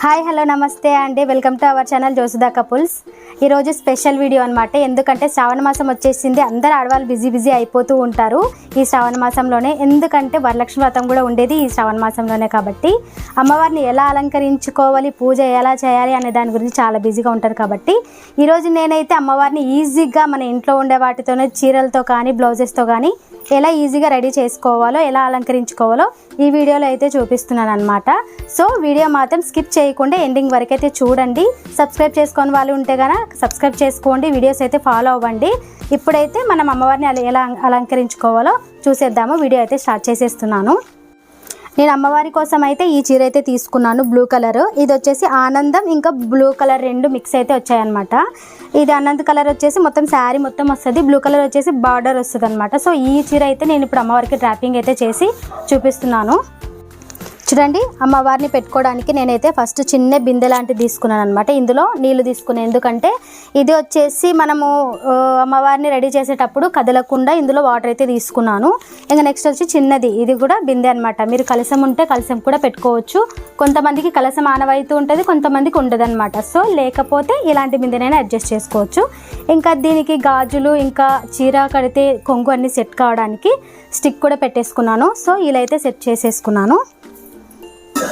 Hi hello నమస్తే అండి. Welcome to our channel జోసుదా కపుల్స్. ఈరోజు స్పెషల్ వీడియో అనమాట ఎందుకంటే శ్రావణ మాసం వచ్చేసింది. అందరు ఆడవాళ్ళు బిజీ బిజీ అయిపోతూ ఉంటారు ఈ శ్రావణ మాసంలోనే. ఎందుకంటే వరలక్ష్మి వ్రతం కూడా ఉండేది ఈ శ్రావణ మాసంలోనే కాబట్టి. అమ్మవారిని ఎలా అలంకరించుకోవాలి పూజ ఎలా చేయాలి అనే దాని గురించి చాలా బిజీగా ఉంటారు కాబట్టి. ఈరోజు నేనైతే అమ్మవారిని ఈజీగా మన ఇంట్లో ఉండే వాటితోనే చీరలతో కానీ బ్లౌజెస్తో కానీ ఎలా ఈజీగా రెడీ చేసుకోవాలో ఎలా అలంకరించుకోవాలో ఈ వీడియోలో అయితే చూపిస్తున్నాను అనమాట సో వీడియో మాత్రం స్కిప్ చేయకుండా ఎండింగ్ వరకు అయితే చూడండి. సబ్స్క్రైబ్ చేసుకోని వాళ్ళు ఉంటే కనుక సబ్స్క్రైబ్ చేసుకోండి వీడియోస్ అయితే ఫాలో అవ్వండి. ఇప్పుడైతే మనం అమ్మవారిని అలా ఎలా అలంకరించుకోవాలో చూసేద్దాము. వీడియో అయితే స్టార్ట్ చేసేస్తున్నాను. నేను అమ్మవారి కోసం అయితే ఈ చీర అయితే తీసుకున్నాను బ్లూ కలర్ ఇది వచ్చేసి ఆనందం ఇంకా బ్లూ కలర్ రెండు మిక్స్ అయితే వచ్చాయన్నమాట. ఇది ఆనంద్ కలర్ వచ్చేసి మొత్తం శారీ మొత్తం వస్తుంది బ్లూ కలర్ వచ్చేసి బార్డర్ వస్తుంది అనమాట సో ఈ చీర అయితే నేను ఇప్పుడు అమ్మవారికి ట్రాపింగ్ అయితే చేసి చూపిస్తున్నాను. చూడండి అమ్మవారిని పెట్టుకోవడానికి నేనైతే ఫస్ట్ చిన్న బిందె లాంటిది తీసుకున్నాను అనమాట ఇందులో నీళ్ళు తీసుకున్నాను ఎందుకంటే ఇది వచ్చేసి మనము అమ్మవారిని రెడీ చేసేటప్పుడు కదలకుండా ఇందులో వాటర్ అయితే తీసుకున్నాను. ఇంకా నెక్స్ట్ వచ్చి చిన్నది ఇది కూడా బిందె అనమాట మీరు కలసం ఉంటే కలసం కూడా పెట్టుకోవచ్చు. కొంతమందికి కలసం ఆనవైతూ ఉంటుంది కొంతమందికి ఉండదన్నమాట సో లేకపోతే ఇలాంటి బిందెనైనా అడ్జస్ట్ చేసుకోవచ్చు. ఇంకా దీనికి గాజులు ఇంకా చీర కడితే కొంగు అన్ని సెట్ కావడానికి స్టిక్ కూడా పెట్టేసుకున్నాను. సో ఇలా అయితే సెట్ చేసేసుకున్నాను.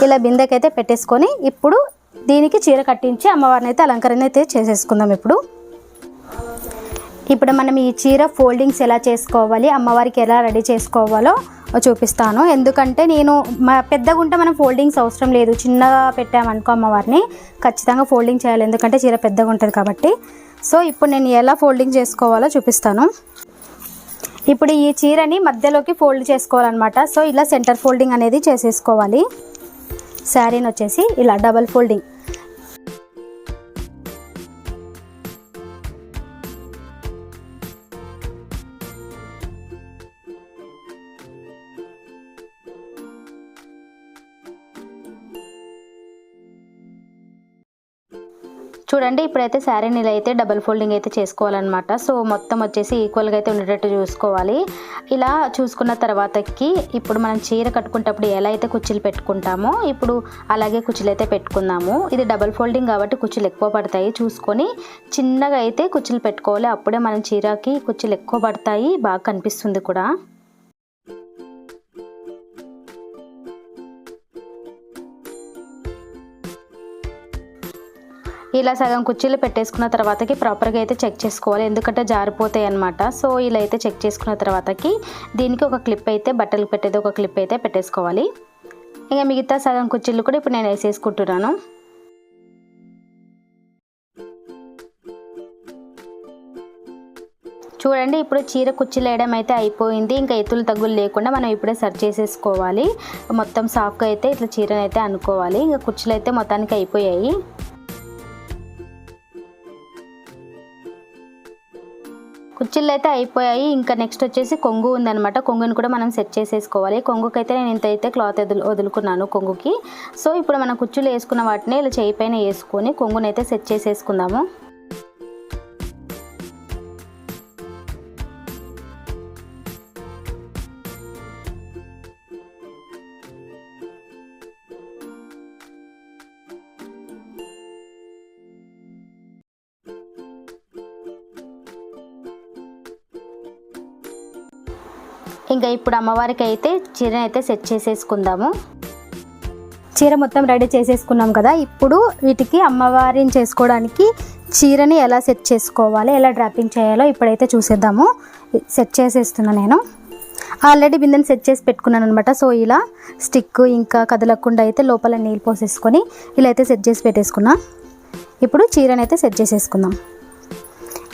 ఇలా బిందెకైతే పెట్టేసుకొని ఇప్పుడు దీనికి చీర కట్టించి అమ్మవారిని అయితే అలంకరణ అయితే చేసేసుకుందాం ఇప్పుడు. ఇప్పుడు మనం ఈ చీర ఫోల్డింగ్స్ ఎలా చేసుకోవాలి అమ్మవారికి ఎలా రెడీ చేసుకోవాలో చూపిస్తాను. ఎందుకంటే నేను మా పెద్దగా ఉంటే మనం ఫోల్డింగ్స్ అవసరం లేదు. చిన్నగా పెట్టామనుకో అమ్మవారిని ఖచ్చితంగా ఫోల్డింగ్ చేయాలి. ఎందుకంటే చీర పెద్దగా ఉంటుంది కాబట్టి. సో ఇప్పుడు నేను ఎలా ఫోల్డింగ్ చేసుకోవాలో చూపిస్తాను. ఇప్పుడు ఈ చీరని మధ్యలోకి ఫోల్డ్ చేసుకోవాలన్నమాట. సో ఇలా సెంటర్ ఫోల్డింగ్ అనేది చేసేసుకోవాలి. శారీని వచ్చేసి ఇలా డబల్ ఫోల్డింగ్. చూడండి ఇప్పుడైతే శారీని ఇలా అయితే డబల్ ఫోల్డింగ్ అయితే చేసుకోవాలన్నమాట. సో మొత్తం వచ్చేసి ఈక్వల్గా అయితే ఉండేటట్టు చూసుకోవాలి. ఇలా చూసుకున్న తర్వాతకి ఇప్పుడు మనం చీర కట్టుకునేటప్పుడు ఎలా అయితే కుర్చీలు పెట్టుకుంటామో ఇప్పుడు అలాగే కుర్చీలు అయితే పెట్టుకుందాము. ఇది డబల్ ఫోల్డింగ్ కాబట్టి కుర్చీలు ఎక్కువ పడతాయి. చూసుకొని చిన్నగా అయితే కుర్చీలు పెట్టుకోవాలి. అప్పుడే మనం చీరకి కుర్చీలు ఎక్కువ పడతాయి. బాగా కనిపిస్తుంది కూడా. ఇలా సగం కుర్చీలు పెట్టేసుకున్న తర్వాతకి ప్రాపర్గా అయితే చెక్ చేసుకోవాలి. ఎందుకంటే జారిపోతాయి అనమాట సో ఇలా అయితే చెక్ చేసుకున్న తర్వాతకి దీనికి ఒక క్లిప్ అయితే బట్టలు పెట్టేది ఒక క్లిప్ అయితే పెట్టేసుకోవాలి. ఇంకా మిగతా సగం కుర్చీలు కూడా ఇప్పుడు నేను వేసేసుకుంటున్నాను. చూడండి ఇప్పుడు చీర కుర్చీలు వేయడం అయితే అయిపోయింది. ఇంకా ఎత్తులు తగ్గులు లేకుండా మనం ఇప్పుడే సర్చ్ చేసేసుకోవాలి. మొత్తం సాఫ్గా అయితే ఇట్లా చీరను అయితే అనుకోవాలి. ఇంకా కుర్చీలు అయితే మొత్తానికి అయిపోయాయి. కుర్చీలు అయితే అయిపోయాయి. ఇంకా నెక్స్ట్ వచ్చేసి కొంగు ఉందనమాట కొంగుని కూడా మనం సెట్ చేసేసుకోవాలి. కొంగుకి అయితే నేను ఇంత అయితే క్లాత్ వదులు వదులుకున్నాను కొంగుకి. సో ఇప్పుడు మనం కుర్చీలు వేసుకున్న వాటిని ఇలా చేయి పైన వేసుకొని కొంగునైతే సెట్ చేసేసుకుందాము. ఇంకా ఇప్పుడు అమ్మవారికి అయితే చీరని అయితే సెట్ చేసేసుకుందాము. చీర మొత్తం రెడీ చేసేసుకున్నాం కదా ఇప్పుడు వీటికి అమ్మవారిని చేసుకోవడానికి చీరని ఎలా సెట్ చేసుకోవాలి ఎలా డ్రాపింగ్ చేయాలో ఇప్పుడైతే చూసేద్దాము. సెట్ చేసేస్తున్నా నేను. ఆల్రెడీ బిందెని సెట్ చేసి పెట్టుకున్నాను అనమాట సో ఇలా స్టిక్ ఇంకా కదలకుండా అయితే లోపల నీళ్ళు పోసేసుకొని ఇలా అయితే సెట్ చేసి పెట్టేసుకున్నా. ఇప్పుడు చీరని అయితే సెట్ చేసేసుకుందాం.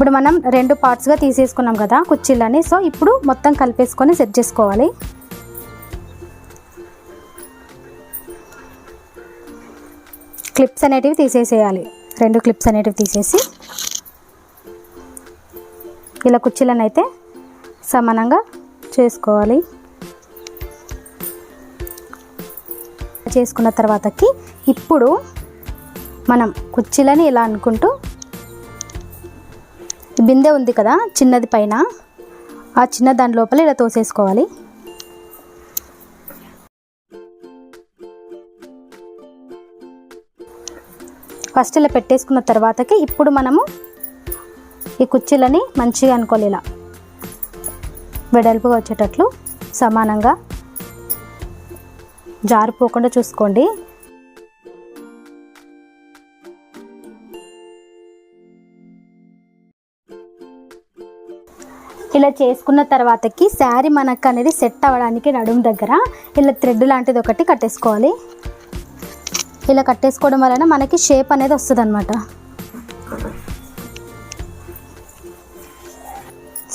ఇప్పుడు మనం రెండు పార్ట్స్గా తీసేసుకున్నాం కదా కుర్చీలని సో ఇప్పుడు మొత్తం కలిపేసుకొని సెట్ చేసుకోవాలి. క్లిప్స్ అనేటివి తీసేసేయాలి. రెండు క్లిప్స్ అనేటివి తీసేసి ఇలా కుర్చీలను అయితే సమానంగా చేసుకోవాలి. చేసుకున్న తర్వాతకి ఇప్పుడు మనం కుర్చీలని ఇలా అనుకుంటూ బిందె ఉంది కదా చిన్నది పైన. ఆ చిన్న దాని లోపల ఇలా తోసేసుకోవాలి. ఫస్ట్ ఇలా పెట్టేసుకున్న తర్వాతకి ఇప్పుడు మనము ఈ కుర్చీలని మంచిగా అనుకోవాలి ఇలా. వెడల్పుగా వచ్చేటట్లు సమానంగా జారిపోకుండా చూసుకోండి. ఇలా చేసుకున్న తర్వాతకి శారీ మనకు అనేది సెట్ అవ్వడానికి నడుము దగ్గర ఇలా థ్రెడ్ లాంటిది ఒకటి కట్టేసుకోవాలి. ఇలా కట్టేసుకోవడం వలన మనకి షేప్ అనేది వస్తుంది అనమాట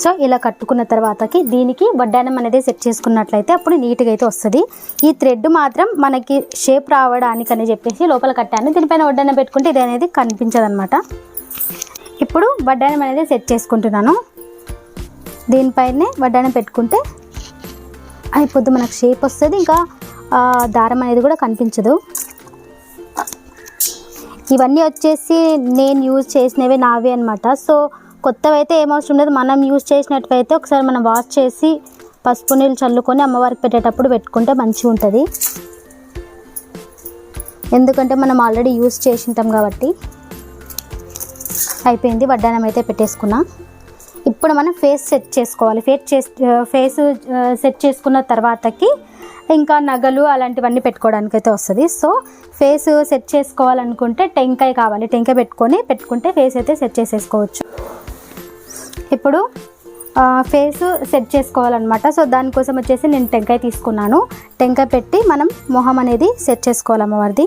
సో ఇలా కట్టుకున్న తర్వాతకి దీనికి వడ్డానం అనేది సెట్ చేసుకున్నట్లయితే అప్పుడు నీట్గా అయితే వస్తుంది. ఈ థ్రెడ్ మాత్రం మనకి షేప్ రావడానికి అని చెప్పేసి లోపల కట్టాను. దీనిపైన వడ్డానం పెట్టుకుంటే ఇది అనేది కనిపించదు అనమాట ఇప్పుడు వడ్డానం అనేది సెట్ చేసుకుంటున్నాను. దీనిపైనే వడ్డానం పెట్టుకుంటే అయిపోద్ది. మనకు షేప్ వస్తుంది. ఇంకా దారం అనేది కూడా కనిపించదు. ఇవన్నీ వచ్చేసి నేను యూజ్ చేసినవి నావే అనమాట సో కొత్తవి అయితే ఏమవసరం లేదు. మనం యూజ్ చేసినట్టువైతే ఒకసారి మనం వాష్ చేసి పసుపు నీళ్ళు చల్లుకొని అమ్మవారికి పెట్టేటప్పుడు పెట్టుకుంటే మంచిగా ఉంటుంది. ఎందుకంటే మనం ఆల్రెడీ యూజ్ చేసి ఉంటాం కాబట్టి. అయిపోయింది. వడ్డానం అయితే పెట్టేసుకున్నా. ఇప్పుడు మనం ఫేస్ సెట్ చేసుకోవాలి. ఫేస్ చేస్ ఫేస్ సెట్ చేసుకున్న తర్వాతకి ఇంకా నగలు అలాంటివన్నీ పెట్టుకోవడానికి అయితే వస్తుంది. సో ఫేస్ సెట్ చేసుకోవాలనుకుంటే టెంకాయ కావాలి. టెంకాయ పెట్టుకొని పెట్టుకుంటే ఫేస్ అయితే సెట్ చేసేసుకోవచ్చు. ఇప్పుడు ఫేస్ సెట్ చేసుకోవాలన్నమాట. సో దానికోసం వచ్చేసి నేను టెంకాయ తీసుకున్నాను. టెంకాయ పెట్టి మనం మొహం అనేది సెట్ చేసుకోవాలి అమ్మవారిది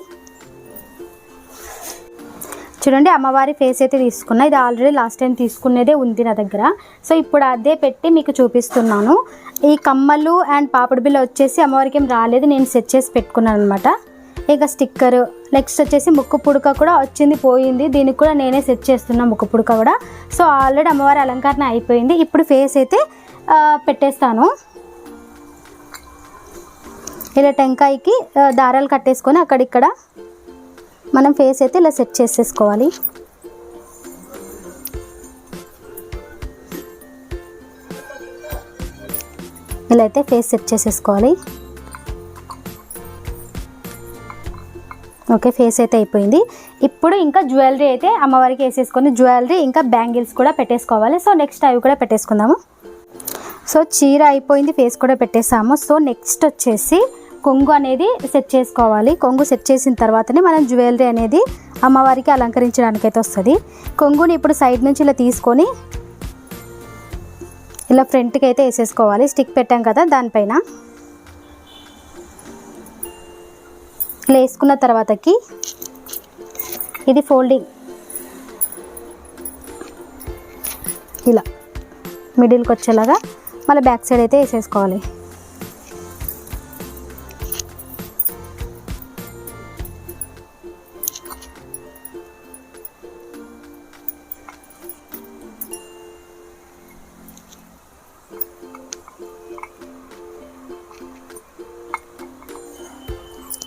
చూడండి అమ్మవారి ఫేస్ అయితే తీసుకున్నా. ఇది ఆల్రెడీ లాస్ట్ టైం తీసుకునేదే ఉంది నా దగ్గర. సో ఇప్పుడు అదే పెట్టి మీకు చూపిస్తున్నాను. ఈ కమ్మలు అండ్ పాపడి బిల్ల వచ్చేసి అమ్మవారికి ఏం రాలేదు. నేను సెట్ చేసి పెట్టుకున్నాను అనమాట ఇక స్టిక్కర్ నెక్స్ట్ వచ్చేసి ముక్కు పుడక కూడా వచ్చింది పోయింది. దీనికి కూడా నేనే సెట్ చేస్తున్నా ముక్కు పుడక కూడా. సో ఆల్రెడీ అమ్మవారి అలంకరణ అయిపోయింది. ఇప్పుడు ఫేస్ అయితే పెట్టేస్తాను. ఇలా టెంకాయకి దారాలు కట్టేసుకొని అక్కడిక్కడ మనం ఫేస్ అయితే ఇలా సెట్ చేసేసుకోవాలి. ఇలా అయితే ఫేస్ సెట్ చేసేసుకోవాలి. ఓకే ఫేస్ అయితే అయిపోయింది. ఇప్పుడు ఇంకా జ్యువెలరీ అయితే అమ్మవారికి వేసేసుకొని జ్యువెలరీ ఇంకా బ్యాంగిల్స్ కూడా పెట్టేసుకోవాలి. సో నెక్స్ట్ అవి కూడా పెట్టేసుకుందాము. సో చీర అయిపోయింది ఫేస్ కూడా పెట్టేసాము. సో నెక్స్ట్ వచ్చేసి కొంగు అనేది సెట్ చేసుకోవాలి. కొంగు సెట్ చేసిన తర్వాతనే మనం జ్యువెలరీ అనేది అమ్మవారికి అలంకరించడానికి అయితే వస్తుంది. కొంగుని ఇప్పుడు సైడ్ నుంచి ఇలా తీసుకొని ఇలా ఫ్రంట్కి అయితే వేసేసుకోవాలి. స్టిక్ పెట్టాం కదా దానిపైన. ఇలా వేసుకున్న తర్వాతకి ఇది ఫోల్డింగ్ ఇలా మిడిల్కి వచ్చేలాగా మళ్ళీ బ్యాక్ సైడ్ అయితే వేసేసుకోవాలి.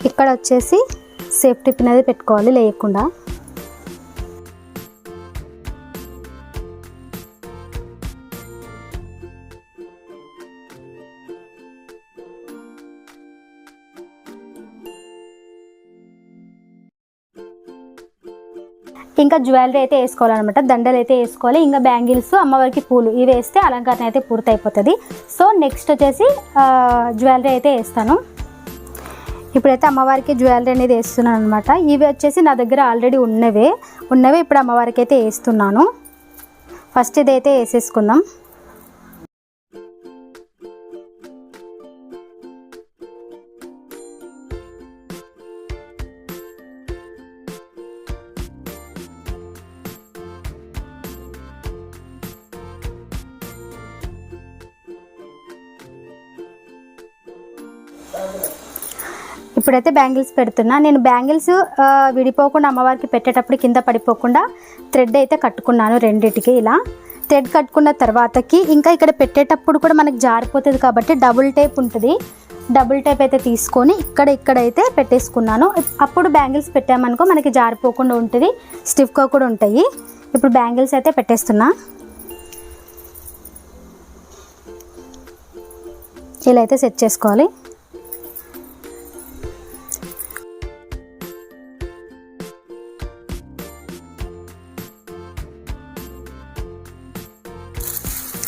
ఇక్కడ వచ్చేసి సేఫ్టీ పిన్ అనేది పెట్టుకోవాలి లేకుండా ఇంకా జ్యువెలరీ అయితే వేసుకోవాలన్నమాట. దండలు అయితే వేసుకోవాలి. ఇంకా బ్యాంగిల్స్ అమ్మవారికి పూలు ఇవి వేస్తే అలంకరణ అయితే పూర్తి అయిపోతుంది సో నెక్స్ట్ వచ్చేసి జ్యువెలరీ అయితే వేస్తాను. ఇప్పుడైతే అమ్మవారికి జ్యువెలరీ అనేది వేస్తున్నాను అనమాట ఇవి వచ్చేసి నా దగ్గర ఆల్రెడీ ఉన్నవే. ఉన్నవే ఇప్పుడు అమ్మవారికి అయితే వేస్తున్నాను. ఫస్ట్ ఇదైతే వేసేసుకుందాం. ఇప్పుడైతే బ్యాంగిల్స్ పెడుతున్నా. నేను బ్యాంగిల్స్ విడిపోకుండా అమ్మవారికి పెట్టేటప్పుడు కింద పడిపోకుండా థ్రెడ్ అయితే కట్టుకున్నాను రెండిటికి ఇలా. థ్రెడ్ కట్టుకున్న తర్వాతకి ఇంకా ఇక్కడ పెట్టేటప్పుడు కూడా మనకి జారిపోతుంది కాబట్టి డబుల్ టైప్ ఉంటుంది. డబుల్ టైప్ అయితే తీసుకొని ఇక్కడ ఇక్కడైతే పెట్టేసుకున్నాను. అప్పుడు బ్యాంగిల్స్ పెట్టామనుకో మనకి జారిపోకుండా ఉంటుంది. స్టిఫ్గా కూడా ఉంటాయి. ఇప్పుడు బ్యాంగిల్స్ అయితే పెట్టేస్తున్నా. ఇలా అయితే సెట్ చేసుకోవాలి.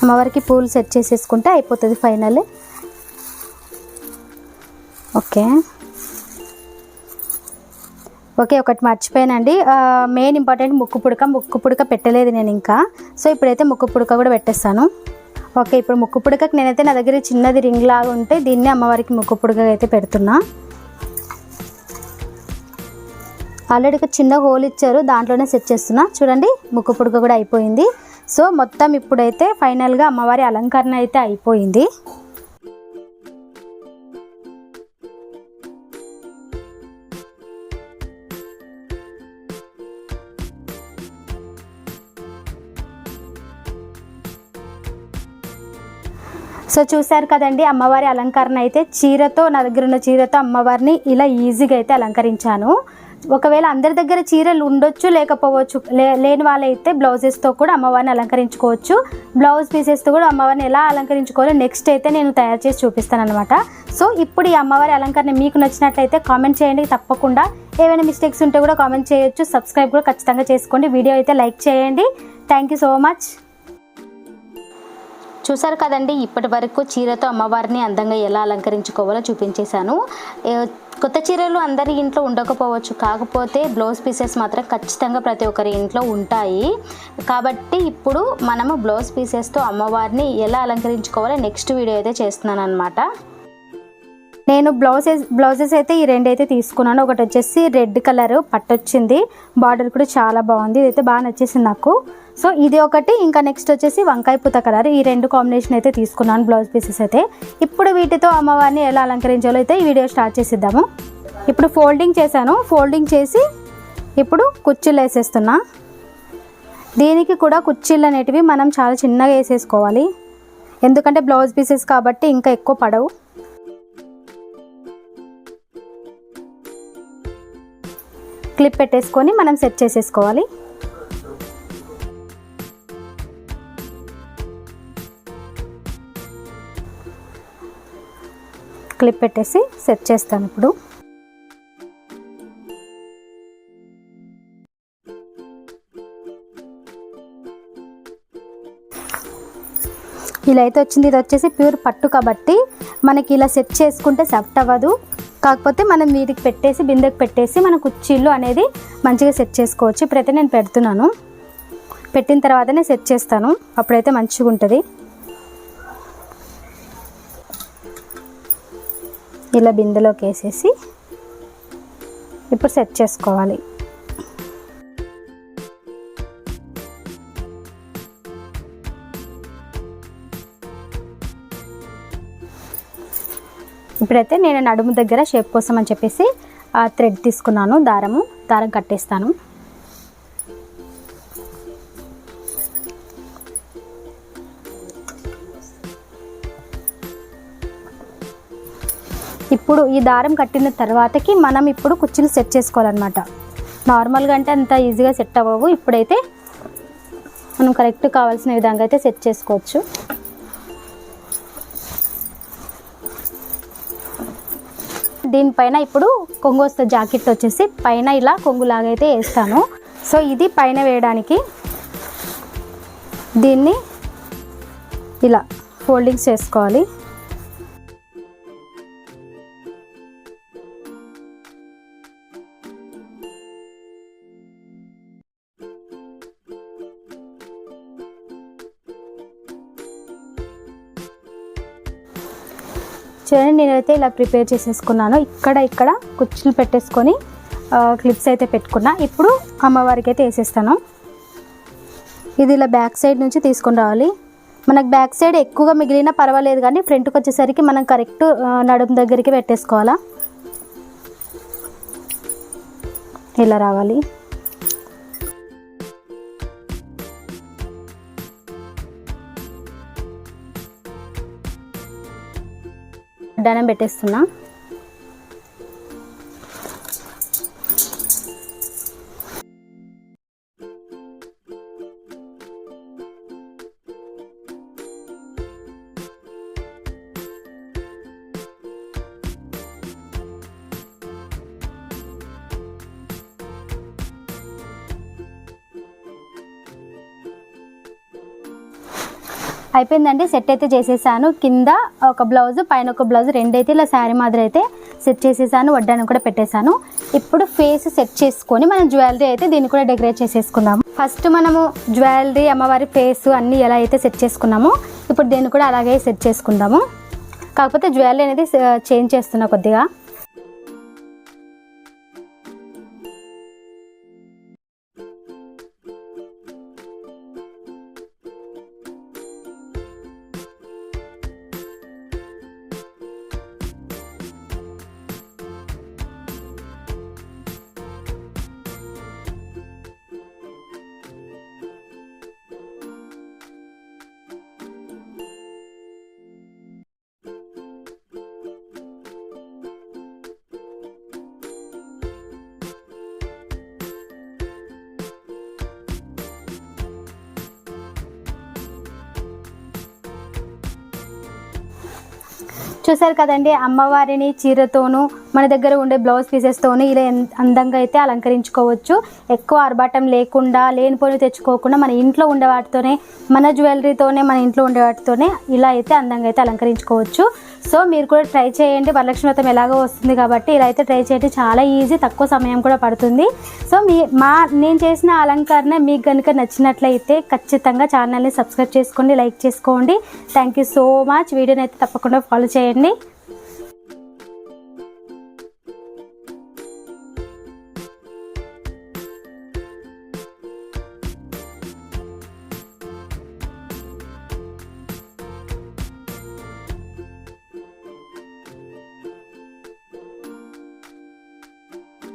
అమ్మవారికి పూలు సెట్ చేసేసుకుంటే అయిపోతుంది ఫైనల్. ఓకే. ఓకే ఒకటి మర్చిపోయానండి. మెయిన్ ఇంపార్టెంట్ ముక్కు పుడక ముక్కు పుడక పెట్టలేదు నేను ఇంకా. సో ఇప్పుడైతే ముక్కు పుడక కూడా పెట్టేస్తాను. ఓకే ఇప్పుడు ముక్కు పుడకకి నేనైతే నా దగ్గర చిన్నది రింగ్ లాగా ఉంటే దీన్ని అమ్మవారికి ముక్కు పుడక అయితే పెడుతున్నా. ఆల్రెడీ ఒక చిన్న హోల్ ఇచ్చారు దాంట్లోనే సెట్ చేస్తున్నా. చూడండి ముక్కు పుడక కూడా అయిపోయింది. సో మొత్తం ఇప్పుడైతే ఫైనల్గా అమ్మవారి అలంకరణ అయితే అయిపోయింది. సో చూశారు కదండి అమ్మవారి అలంకరణ అయితే చీరతో నా దగ్గర ఉన్న చీరతో అమ్మవారిని ఇలా ఈజీగా అయితే అలంకరించాను. ఒకవేళ అందరి దగ్గర చీరలు ఉండొచ్చు లేకపోవచ్చు లే లేని వాళ్ళైతే బ్లౌజెస్తో కూడా అమ్మవారిని అలంకరించుకోవచ్చు. బ్లౌజ్ పీసెస్తో కూడా అమ్మవారిని ఎలా అలంకరించుకోవాలో నెక్స్ట్ అయితే నేను తయారు చేసి చూపిస్తాను అనమాట సో ఇప్పుడు ఈ అమ్మవారి అలంకరణ మీకు నచ్చినట్లయితే కామెంట్ చేయండి తప్పకుండా. ఏమైనా మిస్టేక్స్ ఉంటే కూడా కామెంట్ చేయొచ్చు. సబ్స్క్రైబ్ కూడా ఖచ్చితంగా చేసుకోండి. వీడియో అయితే లైక్ చేయండి. Thank you so much. చూసారు కదండి ఇప్పటి వరకు చీరతో అమ్మవారిని అందంగా ఎలా అలంకరించుకోవాలో చూపించేశాను. కొత్త చీరలు అందరి ఇంట్లో ఉండకపోవచ్చు కాకపోతే బ్లౌజ్ పీసెస్ మాత్రం ఖచ్చితంగా ప్రతి ఒక్కరి ఇంట్లో ఉంటాయి. కాబట్టి ఇప్పుడు మనము బ్లౌజ్ పీసెస్తో అమ్మవారిని ఎలా అలంకరించుకోవాలో నెక్స్ట్ వీడియో అయితే చేస్తున్నాను అనమాట నేను బ్లౌజెస్ బ్లౌజెస్ అయితే ఈ రెండు అయితే తీసుకున్నాను. ఒకటి వచ్చేసి రెడ్ కలర్ పట్టొచ్చింది బార్డర్ కూడా చాలా బాగుంది. ఇదైతే బాగా నచ్చేసింది నాకు. సో ఇది ఒకటి. ఇంకా నెక్స్ట్ వచ్చేసి వంకాయ పూత కలర్. ఈ రెండు కాంబినేషన్ అయితే తీసుకున్నాను బ్లౌజ్ పీసెస్ అయితే. ఇప్పుడు వీటితో అమ్మవారిని ఎలా అలంకరించాలో అయితే ఈ వీడియో స్టార్ట్ చేసిద్దాము. ఇప్పుడు ఫోల్డింగ్ చేశాను. ఫోల్డింగ్ చేసి ఇప్పుడు కుర్చీలు వేసేస్తున్నా. దీనికి కూడా కుర్చీలు అనేటివి మనం చాలా చిన్నగా వేసేసుకోవాలి. ఎందుకంటే బ్లౌజ్ పీసెస్ కాబట్టి ఇంకా ఎక్కువ పడవు. క్లిప్ పెట్టేసుకొని మనం సెట్ చేసేసుకోవాలి. క్లిప్ పెట్టేసి సెట్ చేస్తాను ఇప్పుడు. ఇలా అయితే వచ్చింది ఇది వచ్చేసి ప్యూర్ పట్టు కాబట్టి మనకి ఇలా సెట్ చేసుకుంటే సెట్ అవ్వదు. కాకపోతే మనం వీటికి పెట్టేసి బిందెకి పెట్టేసి మన కుర్చీలు అనేది మంచిగా సెట్ చేసుకోవచ్చు. ఇప్పుడైతే నేను పెడుతున్నాను. పెట్టిన తర్వాతనే సెట్ చేస్తాను. అప్పుడైతే మంచిగా ఉంటుంది. ఇలా బిందెలోకి వేసేసి ఇప్పుడు సెట్ చేసుకోవాలి. ఇప్పుడైతే నేను నడుము దగ్గర షేప్ కోసం అని చెప్పేసి ఆ థ్రెడ్ తీసుకున్నాను దారము దారం కట్టేస్తాను. ఇప్పుడు ఈ దారం కట్టిన తర్వాతకి మనం ఇప్పుడు కుర్చీలు సెట్ చేసుకోవాలన్నమాట. నార్మల్గా అంటే అంత ఈజీగా సెట్ అవ్వవు. ఇప్పుడైతే మనం కరెక్ట్ కావాల్సిన విధంగా అయితే సెట్ చేసుకోవచ్చు. దీనిపైన ఇప్పుడు కొంగు వస్తే జాకెట్ వచ్చేసి పైన ఇలా కొంగులాగా అయితే వేస్తాను. సో ఇది పైన వేయడానికి దీన్ని ఇలా ఫోల్డింగ్స్ చేసుకోవాలి. చూడండి నేనైతే ఇలా ప్రిపేర్ చేసేసుకున్నాను. ఇక్కడ ఇక్కడ కుర్చీలు పెట్టేసుకొని క్లిప్స్ అయితే పెట్టుకున్నా. ఇప్పుడు అమ్మవారికి అయితే వేసేస్తాను. ఇది ఇలా బ్యాక్ సైడ్ నుంచి తీసుకొని రావాలి. మనకు బ్యాక్ సైడ్ ఎక్కువగా మిగిలినా పర్వాలేదు కానీ ఫ్రంట్కి వచ్చేసరికి మనం కరెక్ట్ నడుము దగ్గరికి పెట్టేసుకోవాలా. ఇలా రావాలి. దండం పెట్టేస్తున్నా. అయిపోయిందండి. సెట్ అయితే చేసేసాను. కింద ఒక బ్లౌజ్ పైన ఒక బ్లౌజ్ రెండైతే ఇలా శారీ మాదిరి అయితే సెట్ చేసేసాను. వడ్డాను కూడా పెట్టేశాను. ఇప్పుడు ఫేస్ సెట్ చేసుకొని మనం జ్యువెలరీ అయితే దీన్ని కూడా డెకరేట్ చేసేసుకుందాము ఫస్ట్ మనము జ్యువెలరీ అమ్మవారి ఫేస్ అన్నీ ఎలా అయితే సెట్ చేసుకున్నామో ఇప్పుడు దీన్ని కూడా అలాగే సెట్ చేసుకుందాము. కాకపోతే జ్యువెలరీ అనేది చేంజ్ చేస్తున్నా కొద్దిగా. చూసారు కదండి అమ్మవారిని చీరతోనూ మన దగ్గర ఉండే బ్లౌజ్ పీసెస్తోనే ఇలా అందంగా అయితే అలంకరించుకోవచ్చు. ఎక్కువ ఆర్భాటం లేకుండా లేనిపోయి తెచ్చుకోకుండా మన ఇంట్లో ఉండే వాటితోనే మన జ్యువెలరీతోనే మన ఇంట్లో ఉండే వాటితోనే ఇలా అయితే అందంగా అయితే అలంకరించుకోవచ్చు. సో మీరు కూడా ట్రై చేయండి. వరలక్ష్మి వ్రతం ఎలాగో వస్తుంది కాబట్టి ఇలా అయితే ట్రై చేయండి. చాలా ఈజీ తక్కువ సమయం కూడా పడుతుంది. సో మీ మా నేను చేసిన అలంకరణ మీకు కనుక నచ్చినట్లయితే ఖచ్చితంగా ఛానల్ని సబ్స్క్రైబ్ చేసుకోండి లైక్ చేసుకోండి. థ్యాంక్ యూ సో మచ్ వీడియోని అయితే తప్పకుండా ఫాలో చేయండి.